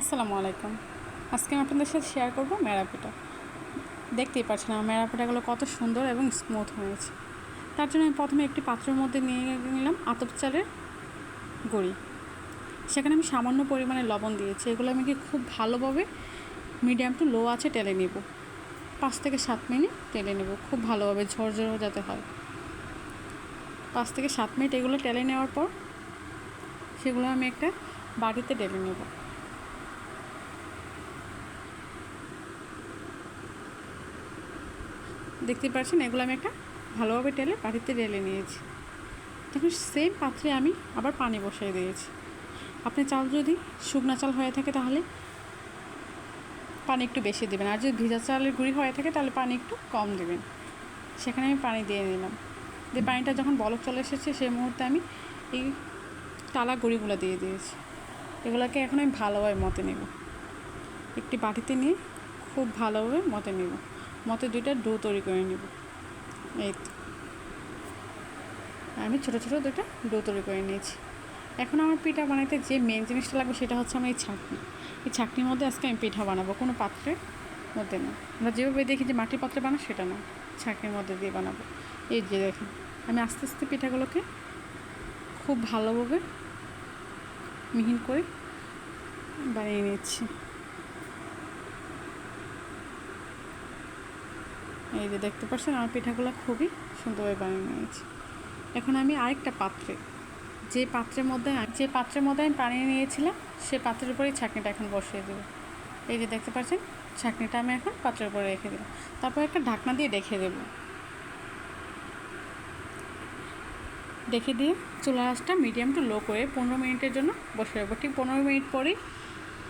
আসসালামু আলাইকুম। আজকে আমি আপনাদের সাথে শেয়ার করব মেরা পিঠা। দেখতেই পাচ্ছেন আমার মেরা পিঠাগুলো কত সুন্দর এবং স্মুথ হয়েছে। তার জন্য আমি প্রথমে একটি পাত্রের মধ্যে নিয়ে নিলাম আতপ চালের গুঁড়ি। সেখানে আমি সামান্য পরিমাণে লবণ দিয়েছি। এগুলো আমি কি খুব ভালোভাবে মিডিয়াম টু লো আছে টেলে নেব। পাঁচ থেকে সাত মিনিট টেলে নেব। খুব ভালোভাবে ঝরঝর যাতে হয়। পাঁচ থেকে সাত মিনিট এগুলো টেলে নেওয়ার পর সেগুলো আমি একটা বাড়িতে টেলে নেব। দেখতে পাচ্ছেন, এগুলো আমি একটা ভালোভাবে টেলে বাড়িতে ঢেলে নিয়েছি। তখন সেম পাত্রে আমি আবার পানি বসিয়ে দিয়েছি। আপনি চাল যদি শুকনা চাল হয়ে থাকে তাহলে পানি একটু বেশি দেবেন। আর যদি ভিজা চালের গুঁড়ি হয়ে থাকে তাহলে পানি একটু কম দেবেন। সেখানে আমি পানি দিয়ে নিলাম। দিয়ে পানিটা যখন বলক চলে এসেছে, সেই মুহূর্তে আমি এই তালা গুঁড়িগুলো দিয়ে দিয়েছি। এগুলোকে এখন আমি ভালোভাবে মতে নেব। একটি বাটিতে নিয়ে খুব ভালোভাবে মতে নেব। মতে দুইটা ডো তৈরি করে নেব। এই আমি ছোটো ছোটো দুটো ডো তৈরি করে নিয়েছি। এখন আমার পিঠা বানাইতে যে মেন জিনিসটা লাগবে সেটা হচ্ছে আমার এই ছাঁকনি। এই ছাঁকনির মধ্যে আজকে আমি পিঠা বানাবো, কোনো পাত্রের মধ্যে না। আমরা যেভাবে দেখি যে মাটির পাত্রে বানাই সেটা না, ছাঁকনির মধ্যে দিয়ে বানাবো। এই যে দেখেন, আমি আস্তে আস্তে পিঠাগুলোকে খুব ভালোভাবে মিহিন করে বানিয়ে নিচ্ছি। এই যে দেখতে পাচ্ছেন, আমার পিঠাগুলো খুবই সুন্দরভাবে বানিয়ে নিয়েছি। এখন আমি আরেকটা পাত্রে, যে পাত্রের মধ্যে যে পাত্রের মধ্যে আমি পানি নিয়েছিলাম, সে পাত্রের উপরেই ছাঁকনিটা এখন বসিয়ে দেবো। এই যে দেখতে পাচ্ছেন, ছাঁকনিটা আমি এখন পাত্রের উপরে রেখে দেবো। তারপর একটা ঢাকনা দিয়ে রেখে দেবো। দেখে দিয়ে চুলা আঁচটা মিডিয়াম টু লো করে পনেরো মিনিটের জন্য বসে রাখব ঠিক পনেরো মিনিট পরেই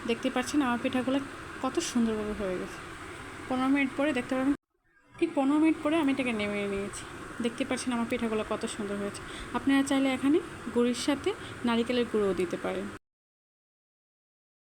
দেখতে পাচ্ছেন আমার পিঠাগুলো কত সুন্দরভাবে হয়ে গেছে। পনেরো মিনিট পরে দেখতে পাবেন ঠিক পনেরো মিনিট পরে আমি এটাকে নেমে নিয়েছি। দেখতে পাচ্ছেন আমার পিঠাগুলো কত সুন্দর হয়েছে। আপনারা চাইলে এখানে গুড়ির সাথে নারিকেলের গুঁড়োও দিতে পারেন।